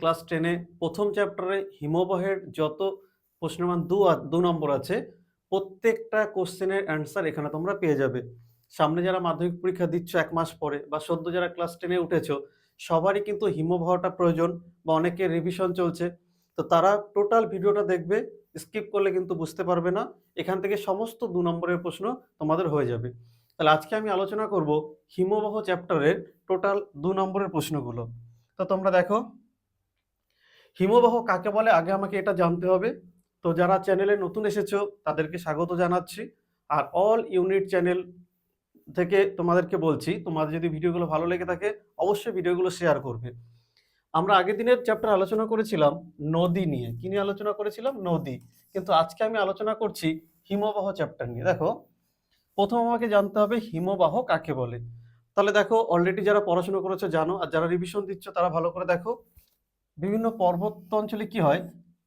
Class টেনে প্রথম চ্যাপ্টারে হিমবাহের যত প্রশ্নমান দু দু নম্বর আছে, প্রত্যেকটা কোশ্চেনের অ্যান্সার এখানে তোমরা পেয়ে যাবে। সামনে যারা মাধ্যমিক পরীক্ষা দিচ্ছ এক মাস পরে বা সদ্য যারা ক্লাস টেনে উঠেছ, সবারই কিন্তু হিমবাহটা প্রয়োজন বা অনেকের রিভিশন চলছে। তো তারা টোটাল ভিডিওটা দেখবে স্কিপ করলে কিন্তু বুঝতে পারবে না। এখান থেকে সমস্ত দু নম্বরের প্রশ্ন তোমাদের হয়ে যাবে। তাহলে আজকে আমি আলোচনা করব হিমবাহ চ্যাপ্টারের টোটাল দু নম্বরের প্রশ্নগুলো। তো তোমরা দেখো হিমবাহ কাকে বলে? আগে আমাকে এটা জানতে হবে। তো যারা চ্যানেলে নতুন এসেছ, তাদেরকে স্বাগত জানাচ্ছি। আর অল ইউনিট চ্যানেল থেকে তোমাদেরকে বলছি, তোমাদের যদি ভিডিওগুলো ভালো লেগে থাকে, অবশ্যই ভিডিওগুলো শেয়ার করবে। আমরা আগের দিনের চ্যাপ্টার আলোচনা করেছিলাম নদী নিয়ে। কি নিয়ে আলোচনা করেছিলাম? নদী। কিন্তু আজকে আমি আলোচনা করছি হিমবাহ চ্যাপ্টার নিয়ে। দেখো, প্রথম আমাকে জানতে হবে হিমবাহ কাকে বলে? তাহলে দেখো অলরেডি যারা পড়াশোনা করেছ জানো, আর যারা রিভিশন দিচ্ছ, তারা ভালো করে দেখো। বিভিন্ন পর্বত অঞ্চলে কি হয়?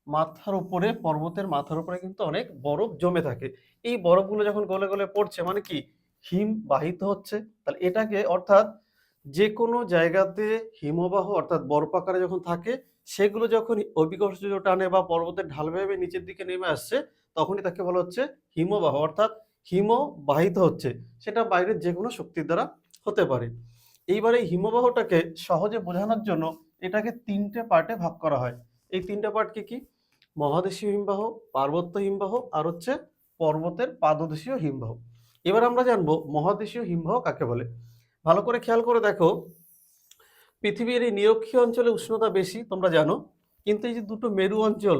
মাথার উপরে, পর্বতের মাথার উপরে কিন্তু অনেক বরফ জমে থাকে। এই বরফগুলো যখন গলে গলে পড়ছে মানে কি? হিম বাহিত হচ্ছে। তাহলে এটাকে অর্থাৎ যে কোনো জায়গাতে হিমবাহ অর্থাৎ বরফ আকারে যখন থাকে, সেগুলো যখন অভিকর্ষ টানে বা পর্বতের ঢাল ভেবে নিচের দিকে নেমে আসছে, তখনই তাকে বলা হচ্ছে হিমবাহ। অর্থাৎ হিম বাহিত হচ্ছে। সেটা বাইরের যে কোনো শক্তির দ্বারা হতে পারে। এইবার এই হিমবাহটাকে সহজে বোঝানোর জন্য এটাকে তিনটে পার্টে ভাগ করা হয়। এই তিনটে পার্ট কি কি? মহাদেশীয় হিমবাহ, পার্বত্য হিমবাহ আর হচ্ছে পর্বতের পাদদেশীয় হিমবাহ। এবার আমরা জানব মহাদেশীয় হিমবাহ কাকে বলে? ভালো করে খেয়াল করে দেখো, পৃথিবীর এই নিরক্ষীয় অঞ্চলে উষ্ণতা বেশি, তোমরা জানো, কিন্তু এই যে দুটো মেরু অঞ্চল,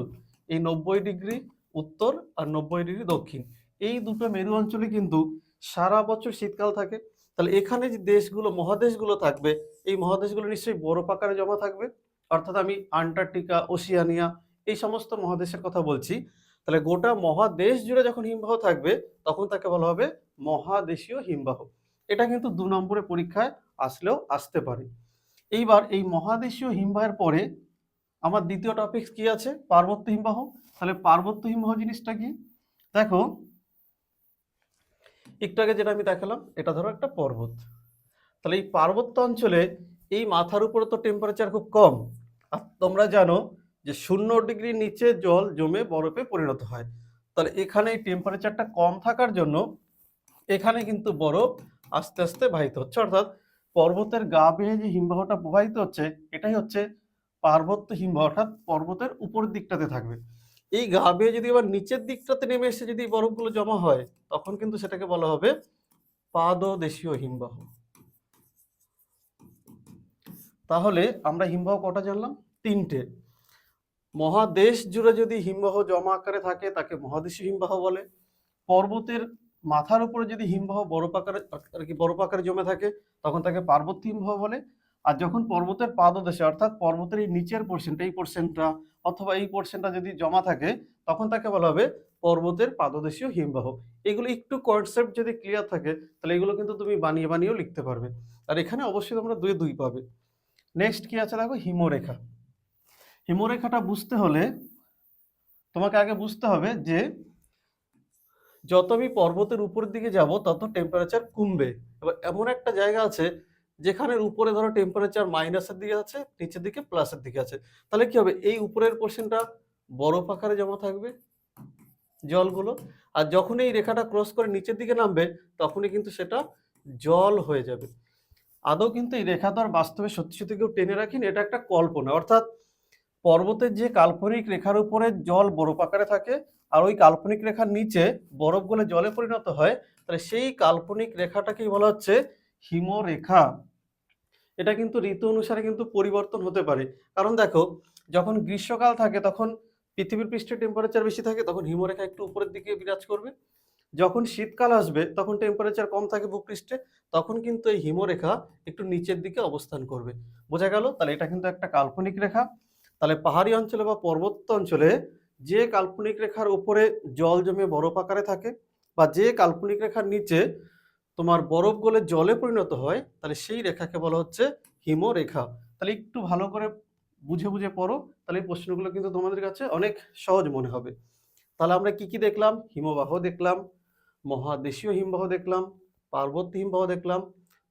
এই নব্বই ডিগ্রি উত্তর আর নব্বই ডিগ্রি দক্ষিণ, এই দুটো মেরু অঞ্চলে কিন্তু সারা বছর শীতকাল থাকে। তাহলে এখানে যে দেশগুলো, মহাদেশগুলো থাকবে, এই মহাদেশগুলো নিশ্চয়ই বরফ আকারে জমা থাকবে। অর্থাৎ আমি আন্টার্কটিকা, ওশিয়ানিয়া এই সমস্ত মহাদেশের কথা বলছি। তাহলে গোটা মহাদেশ জুড়ে যখন হিমবাহ থাকবে, তখন তাকে বলা হবে মহাদেশীয় হিমবাহ। এটা কিন্তু দু নম্বরের পরীক্ষায় আসলেও আসতে পারে। এইবার এই মহাদেশীয় হিমবাহের পরে আমার দ্বিতীয় টপিক কি আছে? পার্বত্য হিমবাহ। তাহলে পার্বত্য হিমবাহ জিনিসটা কি? দেখো একটু আগে যেটা আমি দেখালাম, এটা ধরো একটা পর্বত। তাহলে এই পার্বত্য অঞ্চলে এই মাথার উপরে তো টেম্পারেচার খুব কম। আর তোমরা জানো যে শূন্য ডিগ্রির নিচে জল জমে বরফে পরিণত হয়। তাহলে এখানে এই টেম্পারেচারটা কম থাকার জন্য এখানে কিন্তু বরফ আস্তে আস্তে বাহিত হচ্ছে। অর্থাৎ পর্বতের গা বেয়ে যে হিমবাহটা প্রবাহিত হচ্ছে, এটাই হচ্ছে পার্বত্য হিমবাহ, অর্থাৎ পর্বতের উপর দিকটাতে থাকবে। এই গা বেয়ে যদি আবার নিচের দিকটাতে নেমে এসে যদি বরফগুলো জমা হয়, তখন কিন্তু সেটাকে বলা হবে পাদদেশীয় হিমবাহ। তাহলে আমরা হিমবাহ কটা জানলাম? তিনটে। মহাদেশ জুড়ে যদি হিমবাহ জমা আকারে থাকে, তাকে মহাদেশীয় হিমবাহ বলে। পর্বতের মাথার উপরে যদি হিমবাহ বরফ আকারে, আর কি বরফ আকারে জমে থাকে, তখন তাকে পার্বত্য হিমবাহ বলে। আর যখন পর্বতের পাদদেশে, অর্থাৎ পর্বতের এই নিচের পোর্শনটা এই পোর্শনটা অথবা এই পোর্শনটা যদি জমা থাকে, তখন তাকে বলা হবে পর্বতের পাদদেশীয় হিমবাহ। এগুলো একটু কনসেপ্ট যদি ক্লিয়ার থাকে, তাহলে এগুলো কিন্তু তুমি বানিয়ে বানিয়েও লিখতে পারবে। আর এখানে অবশ্যই তোমরা দুই দুই পাবে। নেক্সট কি আছে দেখো? হিমরেখা। হিমরেখাটা বুঝতে হলে তোমাকে আগে বুঝতে হবে যে যত আমি পর্বতের উপরের দিকে যাব, তত টেম্পারেচার কমবে। এবার এমন একটা জায়গা আছে যেখানে উপরে ধরো টেম্পারেচার মাইনাসের দিকে আছে, নিচের দিকে প্লাসের দিকে আছে। তাহলে কি হবে? এই উপরের পোর্শনটা বরফ আকারে জমা থাকবে জলগুলো। আর যখন এই রেখাটা ক্রস করে নিচের দিকে নামবে, তখনই কিন্তু সেটা জল হয়ে যাবে। আদৌ কিন্তু এই রেখা তো আর বাস্তবে সত্যি সত্যি কেউ টেনে রাখিনি, এটা একটা কল্পনা। অর্থাৎ পর্বতের যে কাল্পনিক রেখার উপরে জল বরফ আকারে থাকে, আর ওই কাল্পনিক রেখার নিচে বরফ গলে জলে পরিণত হয়, তাহলে সেই কাল্পনিক রেখাটাকেই বলা হচ্ছে হিমরেখা। এটা কিন্তু ঋতু অনুসারে কিন্তু পরিবর্তন হতে পারে। কারণ দেখো, যখন গ্রীষ্মকাল থাকে তখন পৃথিবীর পৃষ্ঠে টেম্পারেচার বেশি থাকে, তখন হিমরেখা একটু উপরের দিকে বিরাজ করবে। যখন শীতকাল আসবে, তখন টেম্পারেচার কম থাকে ভূপৃষ্ঠে, তখন কিন্তু এই হিমরেখা একটু নিচের দিকে অবস্থান করবে। বোঝা গেল? তাহলে এটা কিন্তু একটা কাল্পনিক রেখা। তাহলে পাহাড়ি অঞ্চলে বা পর্বত্য অঞ্চলে যে কাল্পনিক রেখার উপরে জল জমে বরফ আকারে থাকে বা যে কাল্পনিক রেখার নিচে তোমার বরফ গলে জলে পরিণত হয়, তাহলে সেই রেখাকে বলা হচ্ছে হিমরেখা। তাহলে একটু ভালো করে বুঝে বুঝে পড়ো, তাহলে এই প্রশ্নগুলো কিন্তু তোমাদের কাছে অনেক সহজ মনে হবে। তাহলে আমরা কি কি দেখলাম? হিমবাহ দেখলাম, মহাদেশীয় হিমবাহ দেখলাম, পার্বত্য হিমবাহ দেখলাম,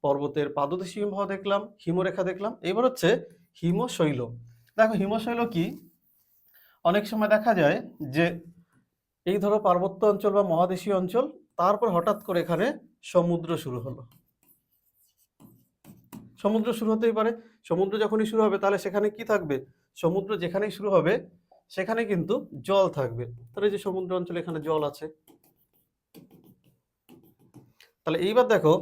পর্বতের পাদদেশীয় হিমবাহ দেখলাম, হিমরেখা দেখলাম। এবার হচ্ছে হিমশৈল। দেখো, হিমশৈল কি? অনেক সময় দেখা যায় যে এই ধরো পার্বত্য অঞ্চল বা মহাদেশীয় অঞ্চল, তারপর হঠাৎ করে এখানে সমুদ্র শুরু হলো। সমুদ্র শুরু হতেই পারে। সমুদ্র যখনই শুরু হবে, তাহলে সেখানে কি থাকবে? সমুদ্র যেখানেই শুরু হবে, সেখানে কিন্তু জল থাকবে। তাহলে যে সমুদ্র অঞ্চলে এখানে জল আছে। তাহলে এইবার দেখো,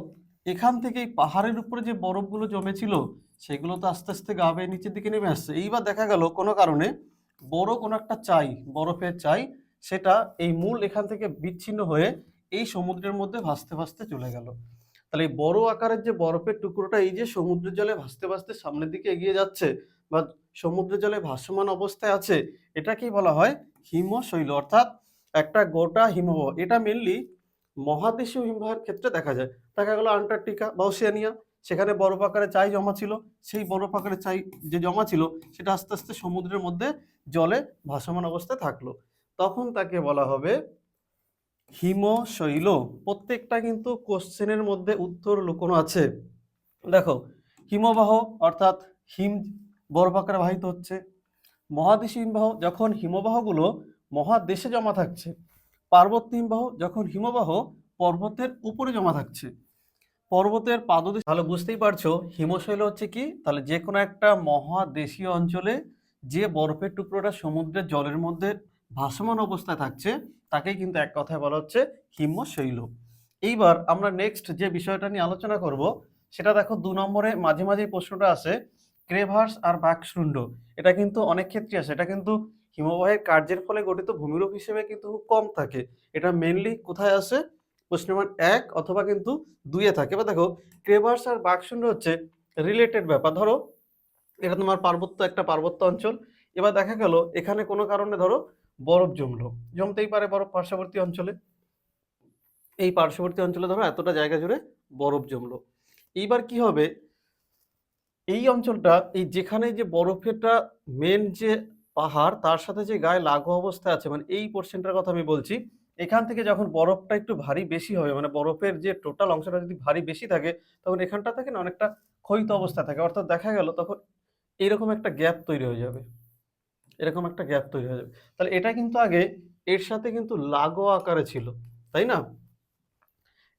এখান থেকে এই পাহাড়ের উপরে যে বরফগুলো জমেছিল, সেগুলো তো আস্তে আস্তে গা বেয়ে নিচের দিকে নেমে আসছে। এইবার দেখা গেল কোনো কারণে বড় কোনো একটা চাই, বরফের চাই, সেটা এই মূল এখান থেকে বিচ্ছিন্ন হয়ে এই সমুদ্রের মধ্যে ভাসতে ভাসতে চলে গেল। তাহলে এই বড় আকারের যে বরফের টুকরোটা, এই যে সমুদ্রের জলে ভাসতে ভাসতে সামনের দিকে এগিয়ে যাচ্ছে বা সমুদ্রের জলে ভাসমান অবস্থায় আছে, এটাকেই বলা হয় হিমশৈল, অর্থাৎ একটা গোটা হিমবাহ। এটা মেনলি মহাদেশীয় হিমবাহের ক্ষেত্রে দেখা যায়। দেখা গেল আন্টার্কটিকা বা ওসিয়ানিয়া, সেখানে বরফ আকারে চাই জমা ছিল। সেই বরফ আকারে চাই যে জমা ছিল, সেটা আস্তে আস্তে সমুদ্রের মধ্যে জলে ভাসমান অবস্থায় থাকল। তখন তাকে বলা হবে হিমশৈল প্রত্যেকটা কিন্তু কোশ্চেনের মধ্যে উত্তর লুকোনো আছে। দেখো, হিমবাহ অর্থাৎ হিম বরফ আকারে বাহিত হচ্ছে। মহাদেশী হিমবাহ যখন হিমবাহগুলো মহাদেশে জমা থাকছে, পার্বত্য হিমবাহ যখন হিমবাহ পর্বতের উপরে জমা থাকছে। পর্বতের পাদদেশ, তাহলে বুঝতেই পারছ হিমশৈল হচ্ছে কি? তাহলে যে কোনো একটা মহাদেশীয় অঞ্চলে যে বরফের টুকরোটা সমুদ্রের জলের মধ্যে ভাসমান অবস্থায় থাকছে, তাকেই কিন্তু এক কথায় বলা হচ্ছে হিমশৈল। এইবার আমরা নেক্সট যে বিষয়টা নিয়ে আলোচনা করব, সেটা দেখো দু নম্বরে মাঝে মাঝে প্রশ্নটা আসে, ক্রেভার্স আর বাকশৃণ্ড। এটা কিন্তু অনেক ক্ষেত্রে আসে, এটা কিন্তু হিমবাহের কার্যের ফলে গঠিত ভূমিরূপ হিসেবে কিন্তু খুব কম থাকে। এটা মেনলি কোথায় আসে? প্রশ্ন নম্বর এক অথবা কিন্তু দুইয়ে থাকে। বা দেখো, ক্রেভার্স আর বাকশৃণ্ড হচ্ছে রিলেটেড ব্যাপার। ধরো, এটা তোমার পার্বত্য, একটা পার্বত্য অঞ্চল। এবার দেখা গেল, এখানে কোনো কারণে ধরো বরফ জমলো। জমতেই পারে বরফ পার্শ্ববর্তী অঞ্চলে। এই পার্শ্ববর্তী অঞ্চলে ধরো এতটা জায়গা জুড়ে বরফ জমলো। এইবার কি হবে? এই অঞ্চলটা, এই যেখানে যে বরফেরটা মেন যে পাহাড়, তার সাথে যে গায়ে লাগু অবস্থায় আছে মানে এই পোর্শনটার কথা আমি বলছি, এখান থেকে যখন বরফটা একটু ভারী বেশি হবে মানে বরফের যে টোটাল অংশটা যদি ভারী বেশি থাকে, তখন এখানটা থেকে না অনেকটা ক্ষয়িত অবস্থা থাকে। অর্থাৎ দেখা গেল তখন এরকম একটা গ্যাপ তৈরি হয়ে যাবে। এরকম একটা গ্যাপ তৈরি হয়ে যাবে। তাহলে এটা কিন্তু আগে এর সাথে কিন্তু লাগোয়া আকারে ছিল, তাই না?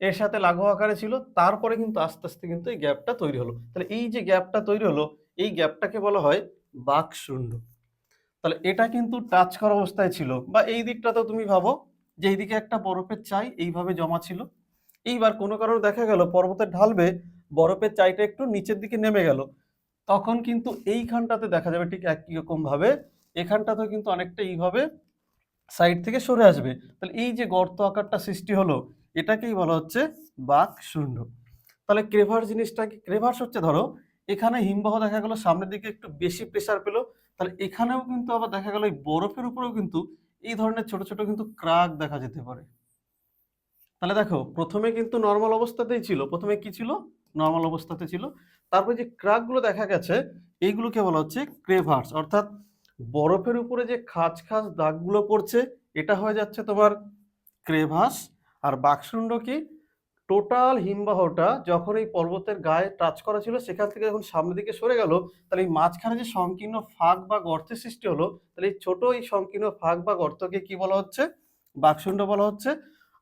এর সাথে লাগোয়া আকারে ছিল, তারপরে কিন্তু আস্তে আস্তে কিন্তু এই গ্যাপটা তৈরি হলো। তাহলে এই যে গ্যাপটা তৈরি হলো, এই গ্যাপটাকে বলা হয় বাকশৃণ্ড। তাহলে এটা কিন্তু টাচ করা অবস্থায় ছিল, বা এই দিকটা তো তুমি ভাবো যে এইদিকে একটা বরফের চাই এইভাবে জমা ছিল। এইবার কোনো কারণে দেখা গেল পর্বতের ঢালবে, বরফের চাইটা একটু নিচের দিকে নেমে গেল। তখন কিন্তু এইখানটাতে দেখা যাবে ঠিক একই রকম ভাবে এখানটাতেও কিন্তু অনেকটা এইভাবে সাইড থেকে সরে আসবে। তাহলে এই যে গর্ত আকারটা সৃষ্টি হলো, এটাকেই বলা হচ্ছে বাক শূন্য তাহলে ক্রেভার জিনিসটা কি ক্রেভার্স হচ্ছে ধরো, এখানে হিমবাহ দেখা গেল, সামনের দিকে একটু বেশি প্রেসার পেল, তাহলে এখানেও কিন্তু আবার দেখা গেল, এই বরফের উপরেও কিন্তু এই ধরনের ছোট ছোট কিন্তু ক্রাক দেখা যেতে পারে। তাহলে দেখো, প্রথমে কিন্তু নর্মাল অবস্থাতেই ছিল, প্রথমে কি ছিল? নর্মাল অবস্থাতে ছিল। তারপরে যে ক্রাকগুলো দেখা গেছে, এইগুলোকে বলা হচ্ছে ক্রেভার্স অর্থাৎ বরফের উপরে যে খাঁজ খাঁজ দাগগুলো পড়ছে, এটা হয়ে যাচ্ছে তোমার ক্রেভাস। আর বাক্সুণ্ড কি? টোটাল হিমবাহটা যখন এই পর্বতের গায়ে টাচ করা ছিল, সেখান থেকে যখন সামনের দিকে সরে গেল, তাহলে এই মাঝখানে যে সংকীর্ণ ফাঁক বা গর্তের সৃষ্টি হলো, তাহলে এই ছোট এই সংকীর্ণ ফাঁক বা গর্তকে কি বলা হচ্ছে? বাক্সুণ্ড বলা হচ্ছে।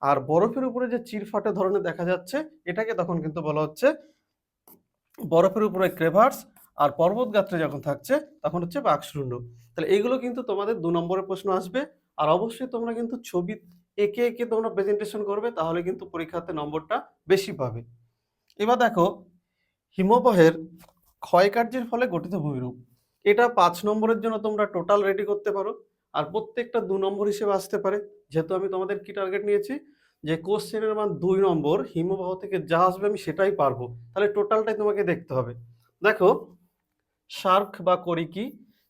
আর বরফের উপরে যে চিরফাটে ধরনের দেখা যাচ্ছে, এটাকে তখন কিন্তু বলা হচ্ছে বরফের উপরে ক্রেভার্স আর পর্বত গাত্রে যখন থাকছে, তখন হচ্ছে বাকশৃণ্ড তাহলে এগুলো কিন্তু তোমাদের দু নম্বরের প্রশ্ন আসবে। আর অবশ্যই তোমরা কিন্তু ছবি একে একে তোমরা প্রেজেন্টেশন করবে, তাহলে কিন্তু পরীক্ষাতে নম্বরটা বেশি পাবে। এবার দেখো, হিমবাহের ক্ষয়কার্যের ফলে গঠিত ভূমিরূপ। এটা পাঁচ নম্বরের জন্য তোমরা টোটাল রেডি করতে পারো। আর প্রত্যেকটা দু নম্বর হিসেবে আসতে পারে। যেহেতু আমি তোমাদের কি টার্গেট নিয়েছি? যে কোশ্চেনের মান দুই নম্বর, হিমবাহ থেকে যা আসবে আমি সেটাই পারব। তাহলে টোটালটাই তোমাকে দেখতে হবে। দেখো শার্ক বা করি কি?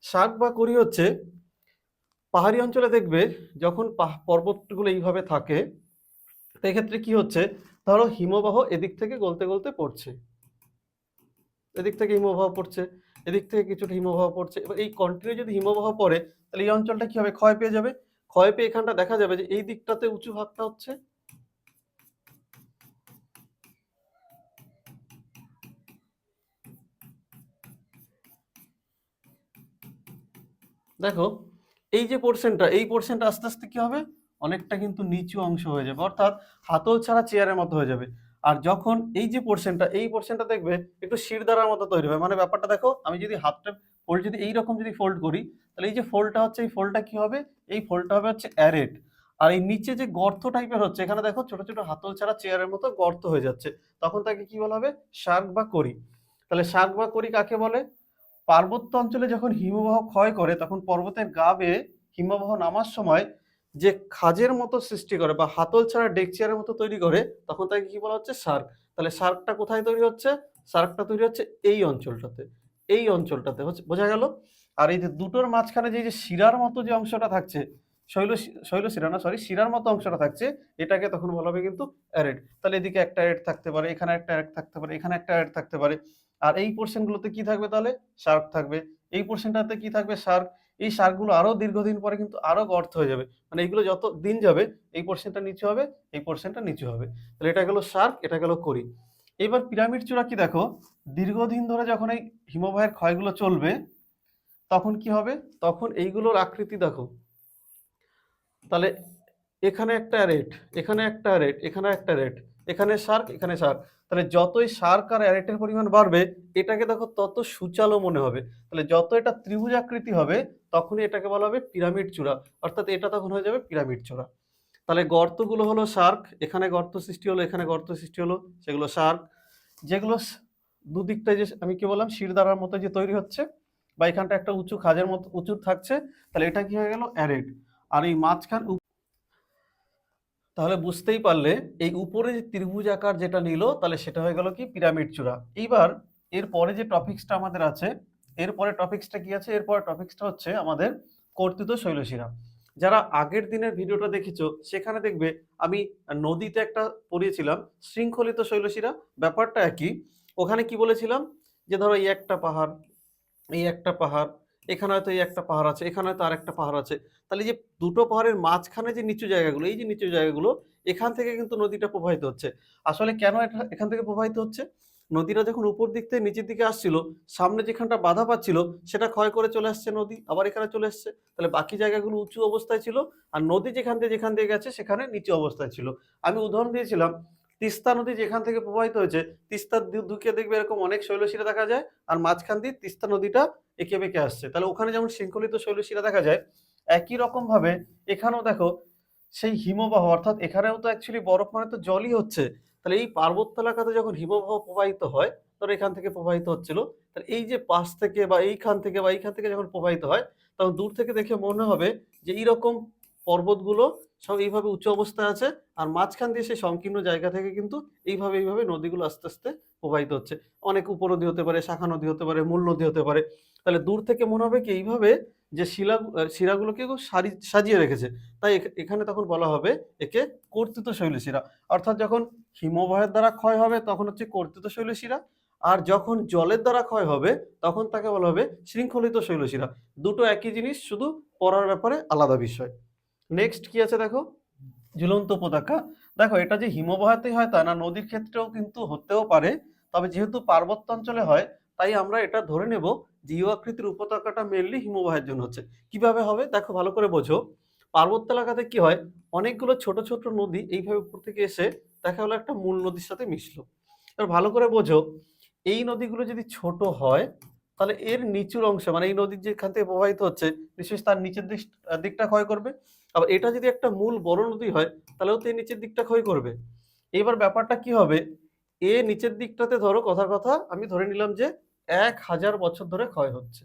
শার্ক বা করি হচ্ছে পাহাড়ি অঞ্চলে দেখবে যখন পর্বতগুলো এইভাবে থাকে, সেক্ষেত্রে কি হচ্ছে? ধরো হিমবাহ এদিক থেকে গলতে গলতে পড়ছে। এদিক থেকে হিমবাহ পড়ছে, এদিক থেকে কিছুটা হিমবাহ পড়ছে, এবার এই কন্টিনিউ যদি হিমবাহ পড়ে, তাহলে এই অঞ্চলটা কি হবে? ক্ষয় পেয়ে যাবে। ক্ষয় পেয়ে এখানটা দেখা যাবে যে এই দিকটাতে উঁচু ভাগটা হচ্ছে দেখো, এই যে পোর্শনটা এই পোর্শনটা আস্তে আস্তে কি হবে? অনেকটা কিন্তু নিচু অংশ হয়ে যাবে, অর্থাৎ হাতল ছাড়া চেয়ারের মতো হয়ে যাবে। আর যখন এই যে পোর্শনটা এই পোর্শনটা দেখবে, একটু শিরদাঁড়ার মতো তৈরি হবে। মানে ব্যাপারটা দেখো, আমি যদি হাতটা ফোল্ড যদি এইরকম যদি ফোল্ড করি, তাহলে এই যে ফোল্ডটা হচ্ছে, এই ফোল্ডটা কি হবে? এই ফোল্ডটা হবে হচ্ছে অ্যারেড আর এই নিচে যে গর্ত টাইপের হচ্ছে, এখানে দেখো ছোট ছোট হাতল ছাড়া চেয়ারের মতো গর্ত হয়ে যাচ্ছে। তখন তাকে কি বলা হবে? শার্ক বা করি। তাহলে শার্ক বা করি কাকে বলে? পার্বত্য অঞ্চলে যখন হিমবাহ ক্ষয় করে, তখন পর্বতের গা বেয়ে হিমবাহ নামার সময় যে খাজের মতো সৃষ্টি করে বা হাতল ছাড়া ডেকচিয়ারের মতো তৈরি করে, তখন তাকে কি বলা হচ্ছে? শার্ক তাহলে শার্কটা কোথায় তৈরি হচ্ছে? শার্কটা তৈরি হচ্ছে এই অঞ্চলটাতে। এই অঞ্চলটাতে। হচ্ছে, বোঝা গেল? আর এই যে দুটোর মাঝখানে যে যে শিরার মতো যে অংশটা থাকছে, শৈল শৈল শিরা না সরি শিরার মতো অংশটা থাকছে, এটাকে তখন বলা হবে কিন্তু অ্যারেড। তাহলে এদিকে একটা অ্যারেড থাকতে পারে, এখানে একটা অ্যারেড থাকতে পারে, এখানে একটা অ্যারেড থাকতে পারে। আর এই পোর্শনগুলোতে কি থাকবে তাহলে? শার্ক থাকবে। এই পোর্শনটাতে কি থাকবে? শার্ক এই শার্কগুলো আরও দীর্ঘদিন পরে কিন্তু আরও গর্ত হয়ে যাবে। মানে এইগুলো যত দিন যাবে, এই পোর্শনটা নিচু হবে, এই পোর্শনটা নিচু হবে। তাহলে এটা গেল শার্ক এটা গেল করি। এবার পিরামিড চূড়া কি দেখো? দীর্ঘদিন ধরে যখন এই হিমবাহের ক্ষয়গুলো চলবে, তখন কি হবে? তখন এইগুলোর আকৃতি দেখো। তাহলে এখানে একটা রেট এখানে একটা রেট এখানে একটা রেট এখানে শার্ক এখানে শার্ক তাহলে যতই শার্ক আর অ্যারেটের পরিমাণ বাড়বে, এটাকে দেখো তত সুচালো মনে হবে। তাহলে যত এটা ত্রিভুজ আকৃতি হবে, তখনই এটাকে বলা হবে পিরামিড চূড়া। অর্থাৎ এটা তখন হয়ে যাবে পিরামিড চূড়া। তাহলে গর্তগুলো হলো শার্ক এখানে গর্ত সৃষ্টি হলো, এখানে গর্ত সৃষ্টি হলো, সেগুলো শার্ক যেগুলো দুদিকটায় যে, আমি কি বললাম শিরদাঁড়ার মতো যে তৈরি হচ্ছে, বা এখানটা একটা উঁচু খাজের মতো উঁচু থাকছে, তাহলে এটা কি হয়ে গেল অ্যারেড আর এই মাঝখান তাহলে বুঝতেই পারলে এই উপরে যে ত্রিভুজ আকার যেটা নিল, তাহলে সেটা হয়ে গেল কি? পিরামিড চূড়া। এইবার এর পরে যে টপিক্সটা আমাদের আছে এরপরে টপিক্সটা কি আছে? এরপরে টপিক্সটা হচ্ছে আমাদের কর্তৃত শৈলশিরা। যারা আগের দিনের ভিডিওটা দেখেছ, সেখানে দেখবে আমি নদীতে একটা পড়িয়েছিলাম, শৃঙ্খলিত শৈলশিরা। ব্যাপারটা একই। ওখানে কি বলেছিলাম? যে ধরো এই একটা পাহাড়, এই একটা পাহাড় এখানে হয়তো এই একটা পাহাড় আছে, এখানে হয়তো আর একটা পাহাড় আছে। তাহলে যে দুটো পাহাড়ের মাঝখানে যে নিচু জায়গাগুলো, এই যে নিচু জায়গাগুলো, এখান থেকে কিন্তু নদীটা প্রবাহিত হচ্ছে। আসলে কেন এটা এখান থেকে প্রবাহিত হচ্ছে? নদীটা যখন উপর দিক থেকে নিচের দিকে আসছিল, সামনে যেখানটা বাধা পাচ্ছিল, সেটা ক্ষয় করে চলে আসছে নদী, আবার এখানে চলে আসছে তাহলে বাকি জায়গাগুলো উঁচু অবস্থায় ছিল, আর নদী যেখান থেকে যেখান থেকে গেছে, সেখানে নিচু অবস্থায় ছিল। আমি উদাহরণ দিয়েছিলাম তিস্তা নদী যেখান থেকে প্রবাহিত হয়েছে, তিস্তার দুকে দেখবে এরকম অনেক শৈলশিরা দেখা যায়, আর মাঝখান দিয়ে তিস্তা নদীটা এঁকে বেঁকে আসছে। তাহলে ওখানে যেমন শৃঙ্খলিত শৈলশিরা দেখা যায়, একই রকম ভাবে এখানেও দেখো সেই হিমবাহ, অর্থাৎ এখানেও তো অ্যাকচুয়ালি বরফ মানে তো জলই হচ্ছে। তাহলে এই পার্বত্য এলাকাতে যখন হিমবাহ প্রবাহিত হয়, ধরো এখান থেকে প্রবাহিত হচ্ছিল, তাহলে এই যে পাশ থেকে বা এইখান থেকে বা এইখান থেকে যখন প্রবাহিত হয়, তখন দূর থেকে দেখে মনে হবে যে এইরকম পর্বতগুলো সব এইভাবে উঁচু অবস্থায় আছে আর মাঝখান দিয়ে সেই সংকীর্ণ জায়গা থেকে কিন্তু এইভাবে এইভাবে নদীগুলো আস্তে আস্তে প্রবাহিত হচ্ছে। অনেক উপনদী হতে পারে, শাখা নদী হতে পারে, মূল নদী হতে পারে। তাহলে দূর থেকে মনে হবে কি এইভাবে যে শিলা শিরাগুলোকে সারি, সাজিয়ে রেখেছে। তাই এখানে তখন বলা হবে একে কর্তৃত শৈলশিরা অর্থাৎ যখন হিমবাহের দ্বারা ক্ষয় হবে তখন হচ্ছে কর্তৃত শৈলশিরা আর যখন জলের দ্বারা ক্ষয় হবে তখন তাকে বলা হবে শৃঙ্খলিত শৈলশিরা দুটো একই জিনিস, শুধু পড়ার ব্যাপারে আলাদা বিষয়। নেক্সট কি আছে দেখো? ঝুলন্ত পতাকা। দেখো, এটা যে হিমবাহতেই হয় তা না, নদীর ক্ষেত্রেও কিন্তু হতেও পারে। তবে যেহেতু পার্বত্য অঞ্চলে হয়, তাই আমরা এটা ধরে নেব যে ইউ আকৃতির উপত্যকাটা মেনলি হিমবাহের জন্য হচ্ছে। কীভাবে হবে? দেখো, ভালো করে বোঝো। পার্বত্য এলাকাতে কি হয়? অনেকগুলো ছোট ছোট নদী এইভাবে উপর থেকে এসে দেখা হলো একটা মূল নদীর সাথে মিশলো। এবার ভালো করে বোঝো, এই নদীগুলো যদি ছোট হয়, তাহলে এর নিচুর অংশ মানে এই নদীর যেখান থেকে প্রবাহিত হচ্ছে, নিশ্চয়ই তার নিচের দিক- দিকটা ক্ষয় করবে। আবার এটা যদি একটা মূল বড় নদী হয়, তাহলেও তো এই নিচের দিকটা ক্ষয় করবে। এবার ব্যাপারটা কি হবে? এ নিচের দিকটাতে ধরো কথার কথা, আমি ধরে নিলাম যে এক হাজার বছর ধরে ক্ষয় হচ্ছে।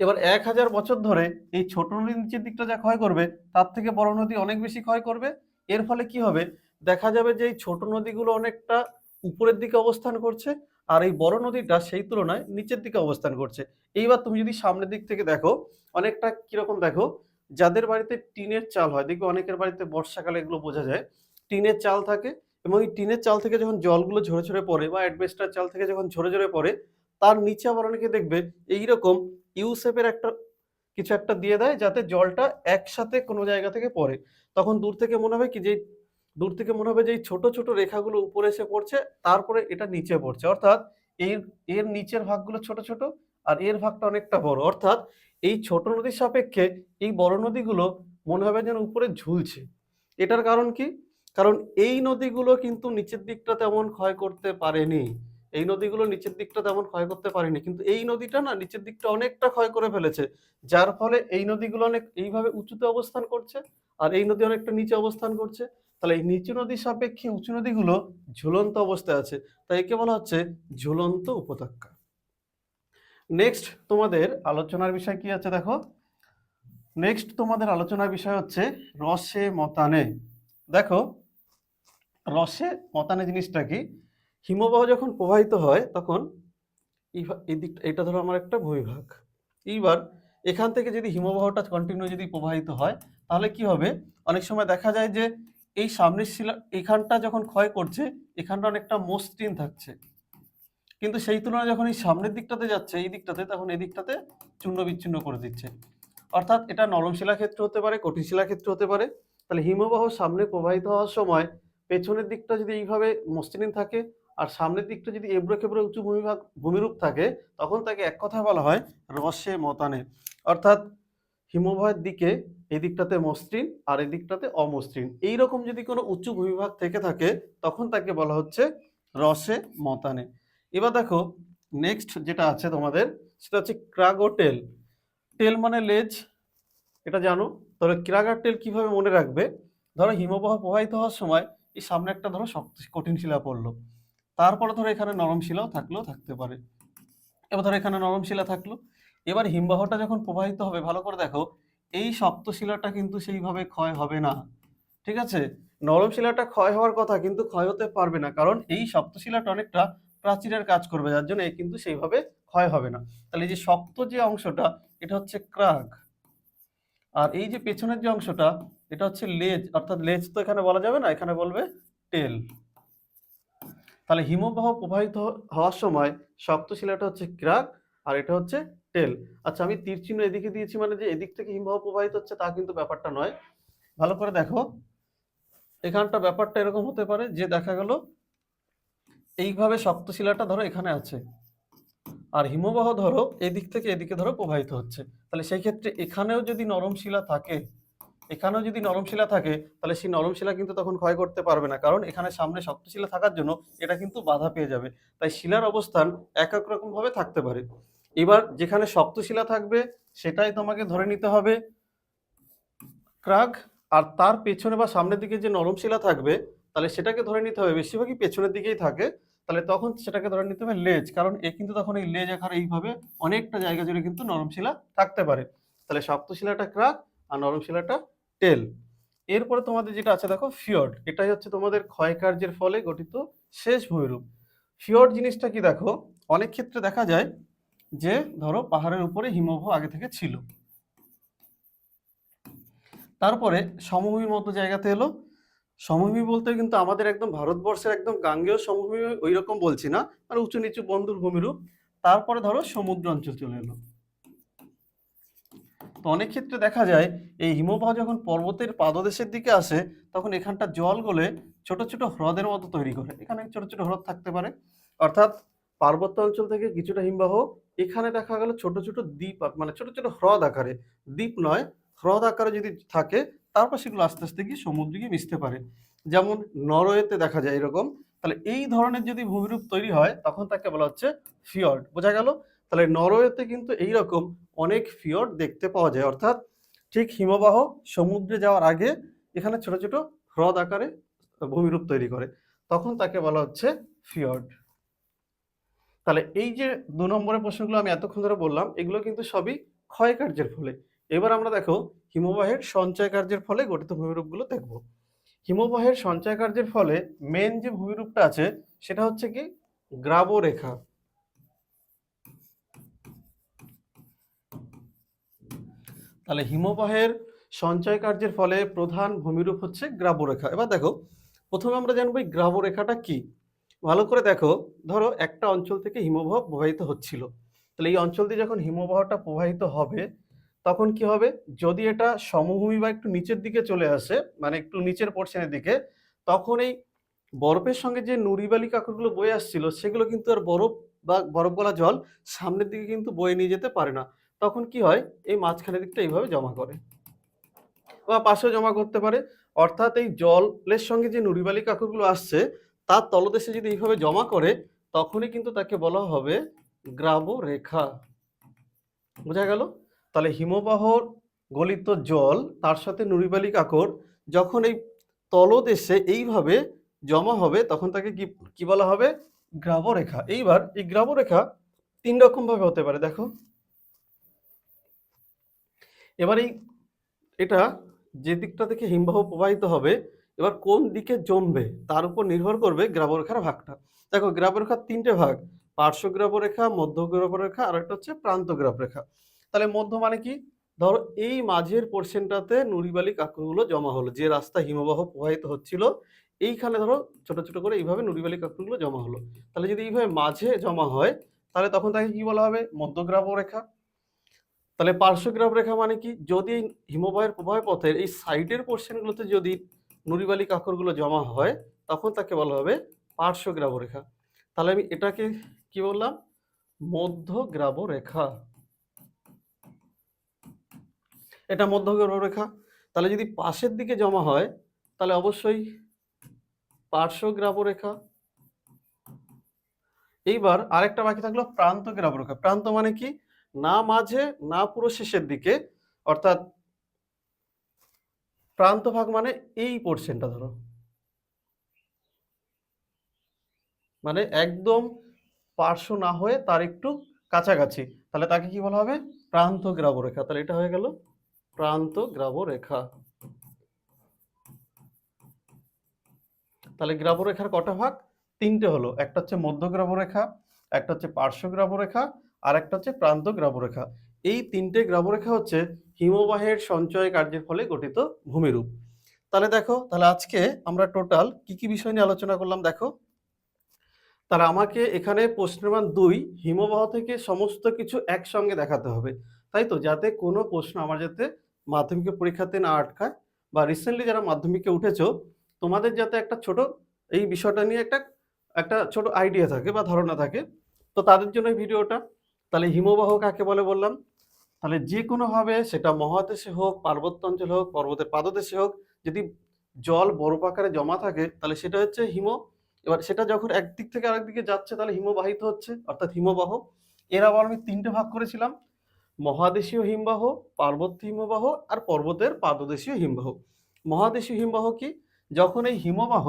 এবার এক হাজার বছর ধরে এই ছোট নদীর নিচের দিকটা যা ক্ষয় করবে, তার থেকে বড় নদী অনেক বেশি ক্ষয় করবে। এর ফলে কি হবে? দেখা যাবে যে এই ছোট নদীগুলো অনেকটা উপরের দিকে অবস্থান করছে, আর এই বড় নদীটা সেই তুলনায় নিচের দিকে অবস্থান করছে। এইবার তুমি যদি সামনের দিক থেকে দেখো, অনেকটা কীরকম দেখো যাদের বাড়িতে টিনের চাল হয়, দেখবে অনেকের বাড়িতে বর্ষাকালে এগুলো বোঝা যায়, টিনের চাল থাকে এবং এই টিনের চাল থেকে যখন জলগুলো ঝরে ঝরে পড়ে বা অ্যাডবেস্টার চাল থেকে যখন ঝরে ঝরে পড়ে, তার নিচে আবার অনেকে দেখবে এইরকম ইউ শেপের একটা কিছু একটা দিয়ে দেয় যাতে জলটা একসাথে কোনো জায়গা থেকে পড়ে। তখন দূর থেকে মনে হবে কি যে, দূর থেকে মনে হবে যে এই ছোট ছোট রেখাগুলো উপরে এসে পড়ছে, তারপরে এটা নিচে পড়ছে। অর্থাৎ এর এর নিচের ভাগগুলো ছোট ছোট আর এর ভাগটা অনেকটা বড়। অর্থাৎ এই ছোট নদীর সাপেক্ষে এই বড় নদীগুলো মনে হবে যেন উপরে ঝুলছে। এটার কারণ কি? কারণ এই নদীগুলো কিন্তু নিচের দিকটা তেমন ক্ষয় করতে পারেনি। এই নদীগুলো নিচের দিকটা তেমন ক্ষয় করতে পারেনি। কিন্তু এই নদীটা না নিচের দিকটা অনেকটা ক্ষয় করে ফেলেছে। যার ফলে এই নদীগুলো অনেক এইভাবে উঁচুতে অবস্থান করছে আর এই নদী অনেকটা নিচে অবস্থান করছে। তাহলে এই নিচু নদীর সাপেক্ষে উঁচু নদীগুলো ঝুলন্ত অবস্থায় আছে। তাই একে বলা হচ্ছে ঝুলন্ত উপত্যকা। নেক্সট তোমাদের আলোচনার বিষয় কি আছে দেখো? নেক্সট তোমাদের আলোচনার বিষয় হচ্ছে রসে মতানে। দেখো, রসে মতানে জিনিসটা কি? হিমবাহ যখন প্রবাহিত হয়, তখন এই- দিকটা এটা ধরো আমার একটা ভূমিভাগ। এইবার এখান থেকে যদি হিমবাহটা কন্টিনিউ যদি প্রবাহিত হয়, তাহলে কি হবে? অনেক সময় দেখা যায় যে এই সামনের শিলা এখানটা যখন ক্ষয় করছে, এখানটা অনেকটা মসৃণ থাকছে। কিন্তু সেই তুলনায় যখন এই সামনের দিকটাতে যাচ্ছে, এই দিকটাতে, তখন এই দিকটাতে চূর্ণ বিচ্ছিন্ন করে দিচ্ছে। অর্থাৎ এটা নরম শিলাক্ষেত্র হতে পারে কঠিন শিলাক্ষেত্র হতে পারে। তাহলে হিমবাহ সামনে প্রবাহিত হওয়ার সময় পেছনের দিকটা যদি এইভাবে মসৃণ থাকে আর সামনের দিকটা যদি এবড়ো খেবড়ো উঁচু ভূমিভাগ, ভূমিরূপ থাকে, তখন তাকে এক কথায় বলা হয় রসে মতানে। অর্থাৎ হিমবাহের দিকে এই দিকটাতে মসৃণ আর এই দিকটাতে অমসৃণ। এইরকম যদি কোনো উঁচু ভূমিভাগ থেকে থাকে, তখন তাকে বলা হচ্ছে রসে মতানে। এবার দেখো নেক্সট যেটা আছে তোমাদের, সেটা হচ্ছে ক্রাগোটেল টেল টেল মানে লেজ এটা জানো? তাহলে ক্রাগার টেল কীভাবে মনে রাখবে? ধরো হিমবাহ প্রবাহিত হওয়ার সময় এই সামনে একটা ধরো শক্ত, কঠিন শিলা পড়ল। তারপরে ধরো এখানে নরম শিলাও থাকলেও থাকতে পারে। এবার ধরো এখানে নরম শিলা থাকল। এবার হিমবাহটা যখন প্রবাহিত হবে, ভালো করে দেখো, এই শক্ত শিলাটা কিন্তু সেইভাবে ক্ষয় হবে না। ঠিক আছে? নরম শিলাটা ক্ষয় হওয়ার কথা কিন্তু ক্ষয় হতে পারবে না, কারণ এই শক্ত শিলাটা অনেকটা প্রাচীরের কাজ করবে, যার জন্য কিন্তু সেইভাবে ক্ষয় হবে না। তাহলে যে শক্ত যে অংশটা, এটা হচ্ছে ক্রাগ। আর এই যে পেছনের যে অংশটা, এটা হচ্ছে লেজ, অর্থাৎ লেজ তো এখানে বলা যাবে না, এখানে বলবে টেল। তাহলে হিমবাহ প্রবাহিত হওয়ার সময় শক্ত শিলাটা হচ্ছে ক্রাগ আর এটা হচ্ছে টেল। আচ্ছা আমি তীর চিহ্ন এদিকে দিয়েছি মানে যে এদিক থেকে হিমবাহ প্রবাহিত হচ্ছে, তা কিন্তু ব্যাপারটা নয়। ভালো করে দেখো। এখানটা ব্যাপারটা এরকম হতে পারে যে দেখা গেল এইভাবে শক্ত শিলাটা ধরো এখানে আছে। আর হিমবাহ ধরো এদিক থেকে এদিকে ধরো প্রবাহিত হচ্ছে। তাহলে সেই ক্ষেত্রে এখানেও যদি নরম শিলা থাকে, এখানেও যদি নরম শিলা থাকে, তাহলে সেই নরম শিলা কিন্তু তখন ক্ষয় করতে পারবে না। কারণ এখানে সামনে শক্ত শিলা থাকার জন্য এটা কিন্তু বাধা পেয়ে যাবে। তাই শিলার অবস্থান এক এক রকম ভাবে থাকতে পারে। এবার যেখানে শক্ত শিলা থাকবে, সেটাই তোমাকে ধরে নিতে হবে। ক্রাগ আর তার পেছনে বা সামনের দিকে যে নরম শিলা থাকবে তাহলে সেটাকে ধরে নিতে হবে, বেশিরভাগই পেছনের দিকেই থাকে, তাহলে তখন সেটাকে ধরে নিতে হবে লেজ, কারণ এ কিন্তু তখন এই লেজ আকারে এইভাবে অনেকটা জায়গা জুড়ে কিন্তু নরম শিলা থাকতে পারে। তাহলে শক্ত শিলাটা ক্রাক আর নরম শিলাটা টেল। এরপরে তোমাদের যেটা আছে, দেখো ফিয়র্ড, এটাই হচ্ছে তোমাদের ক্ষয় কার্যের ফলে গঠিত শেষ ভূমিরূপ। ফিয়র্ড জিনিসটা কি দেখো, অনেক ক্ষেত্রে দেখা যায় যে, ধরো পাহাড়ের উপরে হিমবাহ আগে থেকে ছিল। তারপরে সমভূমির মতো জায়গাতে এলো সমভূমি বলতে কিন্তু আমাদের একদম ভারতবর্ষের একদম গাঙ্গেয় সমভূমি ওই রকম বলছি না মানে উঁচু নিচু বন্ধুর ভূমিরূপ। তারপরে ধরো সমুদ্র অঞ্চল চলে এলো। তো অনেক ক্ষেত্রে দেখা যায়, এই হিমবাহ যখন পর্বতের পাদদেশের দিকে আসে, তখন এখানটা জল গলে ছোট ছোট হ্রদের মতো তৈরি করে। এখানে ছোট ছোট হ্রদ থাকতে পারে। অর্থাৎ পার্বত্য অঞ্চল থেকে কিছুটা হিমবাহ, এখানে দেখা গেল ছোট ছোট দ্বীপ মানে ছোট ছোট হ্রদ আকারে। দ্বীপ নয়, হ্রদ আকারে যদি থাকে তারপর সেগুলো আস্তে আস্তে গিয়ে সমুদ্রে গিয়ে মিশতে পারে। যেমন নরওয়েতে দেখা যায় এরকম, তাহলে এই ধরনের যদি ভূমিরূপ তৈরি হয়, তখন তাকে বলা হচ্ছে ফিয়র্ড। বোঝা গেল? তাহলে নরওয়েতে কিন্তু এইরকম অনেক ফিয়র্ড দেখতে পাওয়া যায়। অর্থাৎ ঠিক হিমবাহ সমুদ্রে যাওয়ার আগে এখানে ছোট ছোট হ্রদ আকারে ভূমিরূপ তৈরি করে, তখন তাকে বলা হচ্ছে ফিয়র্ড। তাহলে এই যে দু নম্বরের প্রশ্নগুলো আমি এতক্ষণ ধরে বললাম, এগুলো কিন্তু সবই ক্ষয় কার্যের ফলে। এবার আমরা দেখো হিমবাহের সঞ্চয় কার্যের ফলে গঠিত ভূমিরূপগুলো দেখব। হিমবাহের সঞ্চয় কার্যের ফলে মেন যে ভূমিরূপটা আছে, সেটা হচ্ছে কি? গ্রাবরেখা। তাহলে হিমবাহের সঞ্চয় কার্যের ফলে প্রধান ভূমিরূপ হচ্ছে গ্রাবরেখা। এবার দেখো, প্রথমে আমরা জানব এই গ্রাবরেখাটা কি। ভালো করে দেখো, ধরো একটা অঞ্চল থেকে হিমবাহ প্রবাহিত হচ্ছিল। তাহলে এই অঞ্চল দিয়ে যখন হিমবাহটা প্রবাহিত হবে তখন কি হবে? যদি এটা সমভূমি বা একটু নিচের দিকে চলে আসে মানে একটু নিচের পোর্শনের দিকে, তখন এই বরফের সঙ্গে যে নুড়িবালি কাকরগুলো বয়ে আসছিল, সেগুলো কিন্তু আর বরফ বা বরফ গলা জল সামনের দিকে কিন্তু বয়ে নিয়ে যেতে পারে না। তখন কি হয়? এই মাঝখানের দিকটা এইভাবে জমা করে বা পাশেও জমা করতে পারে। অর্থাৎ এই জলের সঙ্গে যে নুড়িবালি কাকরগুলো আসছে, তার তলদেশে যদি এইভাবে জমা করে, তখনই কিন্তু তাকে বলা হবে গ্রাব রেখা বোঝা গেল? তাহলে হিমবাহর গলিত জল তার সাথে নুরিবালি কাকর যখন এই তলদেশে এইভাবে জমা হবে তখন তাকে কি কি বলা হবে? গ্রাবরেখা। এইবার এই গ্রাবরেখা তিন রকম ভাবে হতে পারে, দেখো। এবার এই, এটা যে দিকটা থেকে হিমবাহ প্রবাহিত হবে, এবার কোন দিকে জমবে তার উপর নির্ভর করবে গ্রাবরেখার ভাগটা। দেখো, গ্রাবরেখার তিনটে ভাগ, পার্শ্ব গ্রাবরেখা, মধ্য গ্রাবরেখা আর একটা হচ্ছে প্রান্ত গ্রাবরেখা। তাহলে মধ্য মানে কি? ধরো এই মাঝের পোর্শনটাতে নুড়িবালি কাকরগুলো জমা হলো। যে রাস্তা হিমবাহ প্রবাহিত হচ্ছিল, এইখানে ধরো ছোট ছোট করে এইভাবে নুড়িবালি কাকরগুলো জমা হলো। তাহলে যদি এইভাবে মাঝে জমা হয়, তাহলে তখন তাকে কি বলা হবে? মধ্যগ্রাব রেখা। তাহলে পার্শ্বগ্রাব রেখা মানে কি? যদি হিমবাহের প্রবাহ পথের এই সাইডের পোর্শনগুলোতে যদি নুড়িবালি কাকরগুলো জমা হয়, তখন তাকে বলা হবে পার্শ্বগ্রাব রেখা। তাহলে আমি এটাকে কি বললাম? মধ্যগ্রাব রেখা। এটা মধ্যগ্রাব রেখা তাহলে যদি পাশের দিকে জমা হয়, তাহলে অবশ্যই পার্শ্বগ্রাব রেখা এইবার আরেকটা বাকি থাকল প্রান্ত গ্রাব রেখা প্রান্ত মানে কি? না মাঝে, না পুরো শেষের দিকে। অর্থাৎ প্রান্ত ভাগ মানে এই পোর্শনটা ধরো। মানে একদম পার্শ্ব না হয়ে তার একটু কাছাকাছি। তাহলে তাকে কি বলা হবে? প্রান্ত গ্রাব রেখা তাহলে এটা হয়ে গেল প্রান্ত গ্রাব রেখা। তাহলে গ্রাব রেখার কটা ভাগ? তিনটে হলো। একটা হচ্ছে মধ্যগ্রাব রেখা, একটা হচ্ছে পার্শ্বগ্রাব রেখা, আর একটা হচ্ছে প্রান্ত গ্রাবরেখা এই তিনটে গ্রাবরেখা হচ্ছে হিমবাহের সঞ্চয় কার্যের ফলে গঠিত ভূমিরূপ। তাহলে দেখো, তাহলে আজকে আমরা টোটাল কি কি বিষয় নিয়ে আলোচনা করলাম দেখো। তাহলে আমাকে এখানে প্রশ্নের মান দুই, হিমবাহ থেকে সমস্ত কিছু একসঙ্গে দেখাতে হবে। তাই তো? যাতে কোনো প্রশ্ন আমার যাতে মাধ্যমিকের পরীক্ষাতে না আটকায় বা রিসেন্টলি যারা মাধ্যমিকে উঠেছো, তোমাদের যাতে একটা ছোট এই বিষয়টা নিয়ে একটা একটা ছোট আইডিয়া থাকে বা ধারণা থাকে, তো তাদের জন্য ভিডিওটা। তাহলে হিমবাহ কাকে বলে বললাম? তাহলে যে কোনোভাবে সেটা মহাদেশে হোক, পার্বত্য অঞ্চল হোক, পর্বতের পাদদেশে হোক, যদি জল বরফ আকারে জমা থাকে, তাহলে সেটা হচ্ছে হিম। এবার সেটা যখন একদিক থেকে আরেক দিকে যাচ্ছে, তাহলে হিমবাহিত হচ্ছে, অর্থাৎ হিমবাহ। এর আবার আমি তিনটে ভাগ করেছিলাম। মহাদেশীয় হিমবাহ, পার্বত্য হিমবাহ আর পর্বতের পাদদেশীয় হিমবাহ। মহাদেশীয় হিমবাহ কি? যখন এই হিমবাহ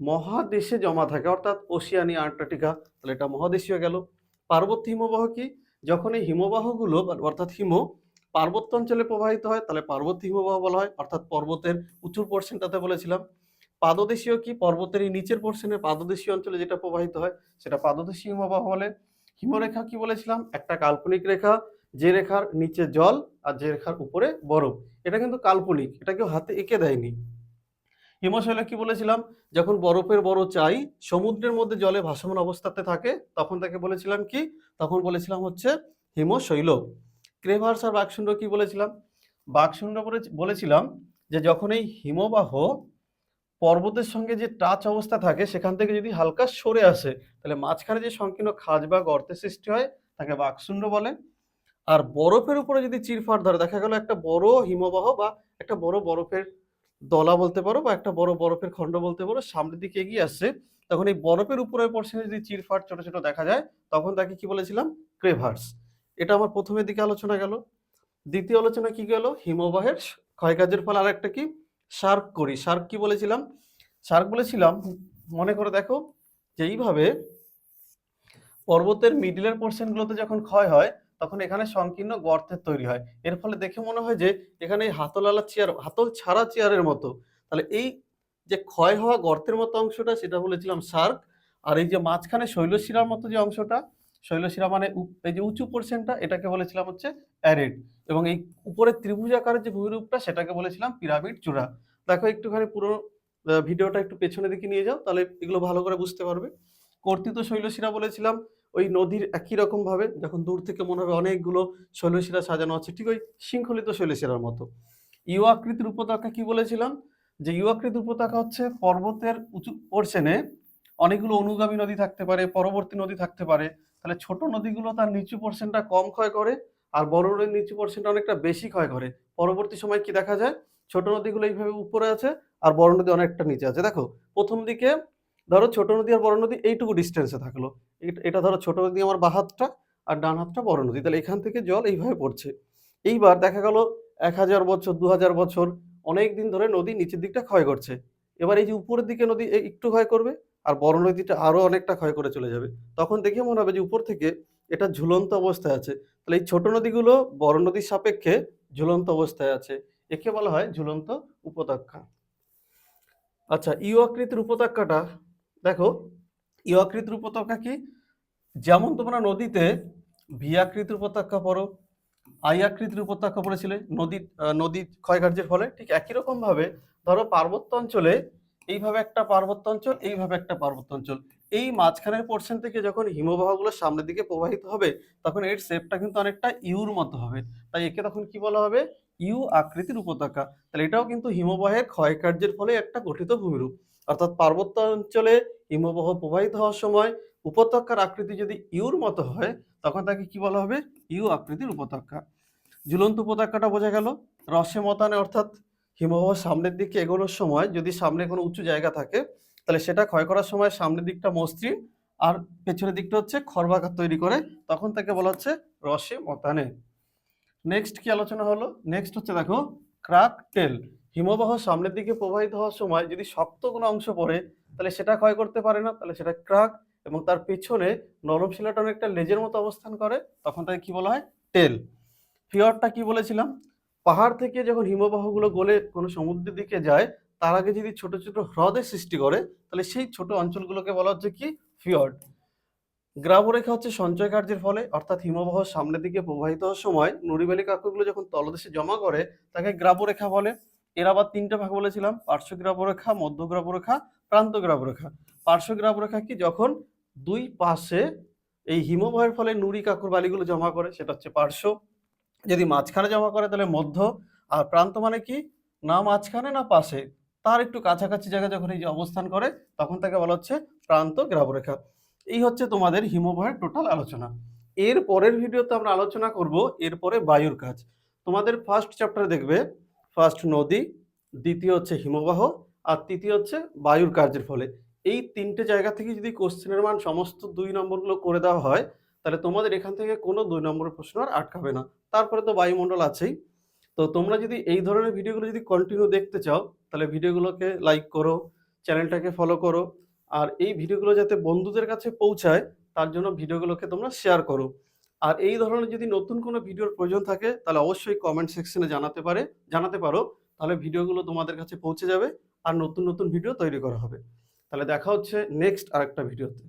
মহাদেশে জমা থাকে, অর্থাৎ ওশিয়ানিয়া আন্টার্কটিকা, তাহলে এটা মহাদেশীয় গেল। পার্বত্য হিমবাহ কি? যখন এই হিমবাহগুলো, অর্থাৎ হিম পার্বত্য অঞ্চলে প্রবাহিত হয়, তাহলে পার্বত্য হিমবাহ বলা হয়, অর্থাৎ পর্বতের উঁচুর পোর্শনটাতে বলেছিলাম। পাদদেশীয় কি? পর্বতের এই নিচের পোর্শনে পাদদেশীয় অঞ্চলে যেটা প্রবাহিত হয়, সেটা পাদদেশীয় হিমবাহ বলে। হিমরেখা কি বলেছিলাম? একটা কাল্পনিক রেখা যে রেখার নিচে জল আর যে রেখার উপরে বরফ। এটা কিন্তু কাল্পনিক, এটা কেউ হাতে এঁকে দেয়নি। হিমশৈল কি বলেছিলাম? যখন বরফের বড় চাই, সমুদ্রের মধ্যে জলে ভাসমান অবস্থাতে থাকে, তখন তাকে বলেছিলাম কি? তখন বলেছিলাম হচ্ছে হিমশৈল। ক্রেভার্স আর বাকশুণ্ড কি বলেছিলাম? বাকশুণ্ড বলে- বলেছিলাম যে যখন এই হিমবাহ পর্বতের সঙ্গে যে টাচ অবস্থা থাকে, সেখান থেকে যদি হালকা সরে আসে, তাহলে মাঝখানে যে সংকীর্ণ খাজ বা গর্তের সৃষ্টি হয়, তাকে বাকশুণ্ড বলে। আর বরফের উপরে যদি চিরফাট ধরে, দেখা গেল একটা বড় হিমবাহ বা একটা বড় বরফের দলা বলতে পারো বা একটা বড় বরফের খণ্ড বলতে পারো, সামনের দিকে এগিয়ে আসছে, তখন এই বরফের উপরের পোর্শনে যদি চিরফাট ছোট ছোট দেখা যায়, তখন তাকে কি বলেছিলাম? ক্রেভার্স এটা আমার প্রথমের দিকে আলোচনা গেল। দ্বিতীয় আলোচনা কি গেল? হিমবাহের ক্ষয়কার্যের ফলে আর একটা কি? শার্ক করি। শার্ক কি বলেছিলাম? শার্ক বলেছিলাম, মনে করে দেখো, যে এইভাবে পর্বতের মিডিলের পোর্শনগুলোতে যখন ক্ষয় হয় তখন এখানে সংকীর্ণ গর্তের তৈরি হয়। এর ফলে দেখে মনে হয় যে এখানে এই হাতলালা চেয়ার, হাতল ছাড়া চেয়ারের মতো। তাহলে এই যে ক্ষয় হওয়া গর্তের মতো অংশটা, সেটা বলেছিলাম শার্ক আর এই যে মাঝখানে শৈলশিরার মতো যে অংশটা, শৈলশিরা মানে এই যে উঁচু পোর্শনটা এটাকে বলেছিলাম হচ্ছে অ্যারেড এবং এই উপরে ত্রিভুজ আকারের যে ভূমিরূপটা, সেটাকে বলেছিলাম পিরামিড চূড়া। দেখো একটুখানি পুরো ভিডিওটা একটু পেছনের দিকে নিয়ে যাও, তাহলে এগুলো ভালো করে বুঝতে পারবে। কর্তিত শৈলশিরা বলেছিলাম, ওই নদীর একই রকম ভাবে যখন দূর থেকে মনে হবে অনেকগুলো শৈলশিরা সাজানো আছে, ঠিক ওই শৃঙ্খলিত শৈলশিরার মতো। ইউ আকৃতির উপত্যকা কি বলেছিলাম? যে ইউ আকৃতির উপত্যকা হচ্ছে পর্বতের উঁচু পোর্শনে অনেকগুলো অনুগামী নদী থাকতে পারে, পরবর্তী নদী থাকতে পারে। তাহলে ছোট নদীগুলো তার নিচু পোর্শনটা কম ক্ষয় করে আর বড় নদীর নিচু পোর্শনটা অনেকটা বেশি ক্ষয় করে। পরবর্তী সময় কি দেখা যায়? ছোট নদীগুলো এইভাবে উপরে আছে আর বড় নদী অনেকটা নিচে আছে। দেখো, প্রথম দিকে ধরো ছোট নদী আর বড় নদী এইটুকু ডিস্টেন্সে থাকল। এটা- ধরো ছোট নদী আমার বা হাতটা আর ডান হাতটা বড় নদী। তাহলে এখান থেকে জল এইভাবে পড়ছে। এইবার দেখা গেল এক হাজার বছর, দু হাজার বছর অনেক দিন ধরে নদী নিচের দিকটা ক্ষয় করছে। এবার এই যে উপরের দিকে নদী একটু ক্ষয় করবে আর বড় নদীটা আরও অনেকটা ক্ষয় করে চলে যাবে। তখন দেখে মনে হবে যে উপর থেকে এটা ঝুলন্ত অবস্থায় আছে। তাহলে এই ছোট নদীগুলো বড় নদীর সাপেক্ষে ঝুলন্ত অবস্থায় আছে। একে বলা হয় ঝুলন্ত উপত্যকা। আচ্ছা ইউ আকৃতির উপত্যকাটা দেখো ইউ আকৃতির উপত্যকা কি? যেমন তোমরা নদীতে ভি আকৃতির উপত্যকা পড়ো আই আকৃতির উপত্যকা পড়েছিলে, নদী নদী ক্ষয়কার্যের ফলে, ঠিক একই রকম ভাবে ধরো পার্বত্য অঞ্চলে এইভাবে একটা পার্বত্য অঞ্চল, এইভাবে একটা পার্বত্য অঞ্চল। এই মাঝখানের পোর্শন থেকে যখন হিমবাহগুলো সামনের দিকে প্রবাহিত হবে, তখন এর শেপটা কিন্তু অনেকটা ইউর মতো হবে। তাই একে তখন কি বলা হবে? ইউ আকৃতির উপত্যকা তাহলে এটাও কিন্তু হিমবাহের ক্ষয়কার্যের ফলে একটা গঠিত ভূমিরূপ। অর্থাৎ পার্বত্য অঞ্চলে হিমবাহ প্রবাহিত হওয়ার সময় উপত্যকার আকৃতি যদি ইউর মতো হয়, তখন তাকে কি বলা হবে? ইউ আকৃতির উপত্যকা। ঝুলন্ত উপত্যকাটা বোঝা গেল রসে মতানে, অর্থাৎ হিমবাহ সামনের দিকে এগোনোর সময় যদি সামনে কোনো উঁচু জায়গা থাকে, তাহলে সেটা ক্ষয় করার সময় সামনের দিকটা মসৃণ আর পেছনের দিকটা হচ্ছে খরবাকার তৈরি করে, তখন তাকে বলা হচ্ছে রসে মতানে। নেক্সট কি আলোচনা হলো? নেক্সট হচ্ছে দেখো ক্রাক টেল হিমবাহ সামনের দিকে প্রবাহিত হওয়ার সময় যদি শক্ত কোনো অংশ পড়ে, তাহলে সেটা ক্ষয় করতে পারে না, তাহলে সেটা ক্রাক এবং তার পেছনে নরম শিলাটা অনেকটা লেজের মতো অবস্থান করে, তখন তাকে কি বলা হয়? টেল। ফিয়রটা কি বলেছিলাম? পাহাড় থেকে যখন হিমবাহগুলো গলে কোনো সমুদ্রের দিকে যায়, তার আগে যদি ছোট ছোট হ্রদের সৃষ্টি করে, তাহলে সেই ছোট অঞ্চলগুলোকে বলা হচ্ছে কি? ফিয়র্ড গ্রাবরেখা হচ্ছে সঞ্চয় কার্যের ফলে, অর্থাৎ হিমবাহ সামনের দিকে প্রবাহিত হওয়ার সময় নুড়িবালি কাকগুলো যখন তলদেশে জমা করে, তাকে গ্রাবরেখা বলে। এর আবার তিনটা ভাগ বলেছিলাম পার্শ্ব গ্রাবরেখা মধ্য গ্রাবরেখা প্রান্ত গ্রাবরেখা পার্শ্ব গ্রাবরেখা কি? যখন দুই পাশে এই হিমবাহের ফলে নুড়ি কাকুর বালিগুলো জমা করে, সেটা হচ্ছে পার্শ্ব। যদি মাঝখানে জমা করে, তাহলে মধ্য। আর প্রান্ত মানে কি? না মাঝখানে, না পাশে। তার একটু কাছাকাছি জায়গায় যখন এই যে অবস্থান করে, তখন তাকে বলা হচ্ছে প্রান্ত গ্রাবরেখা এই হচ্ছে তোমাদের হিমবাহের টোটাল আলোচনা। এর পরের ভিডিওতে আমরা আলোচনা করব এরপরে বায়ুর কাজ। তোমাদের ফার্স্ট চ্যাপ্টারে দেখবে ফার্স্ট নদী, দ্বিতীয় হচ্ছে হিমবাহ, আর তৃতীয় হচ্ছে বায়ুর কার্যের ফলে। এই তিনটে জায়গা থেকে যদি কোশ্চেনের মান সমস্ত দুই নম্বরগুলো করে দেওয়া হয়, তাহলে তোমাদের এখান থেকে কোনো দুই নম্বরের প্রশ্ন আর আটকাবে না। তারপরে তো বায়ুমণ্ডল আছেই। তো তোমরা যদি এই ধরনের ভিডিওগুলো যদি কন্টিনিউ দেখতে চাও, তাহলে ভিডিওগুলোকে লাইক করো, চ্যানেলটাকে ফলো করো, আর এই ভিডিওগুলো যাতে বন্ধুদের কাছে পৌঁছায়, তার জন্য ভিডিওগুলোকে তোমরা শেয়ার করো। আর এই ধরনের যদি নতুন কোনো ভিডিওর প্রয়োজন থাকে, তাহলে অবশ্যই কমেন্ট সেকশনে জানাতে পারে, জানাতে পারো, তাহলে ভিডিওগুলো তোমাদের কাছে পৌঁছে যাবে, আর নতুন নতুন ভিডিও তৈরি করা হবে। তাহলে দেখা হচ্ছে নেক্সট আরেকটা ভিডিওতে।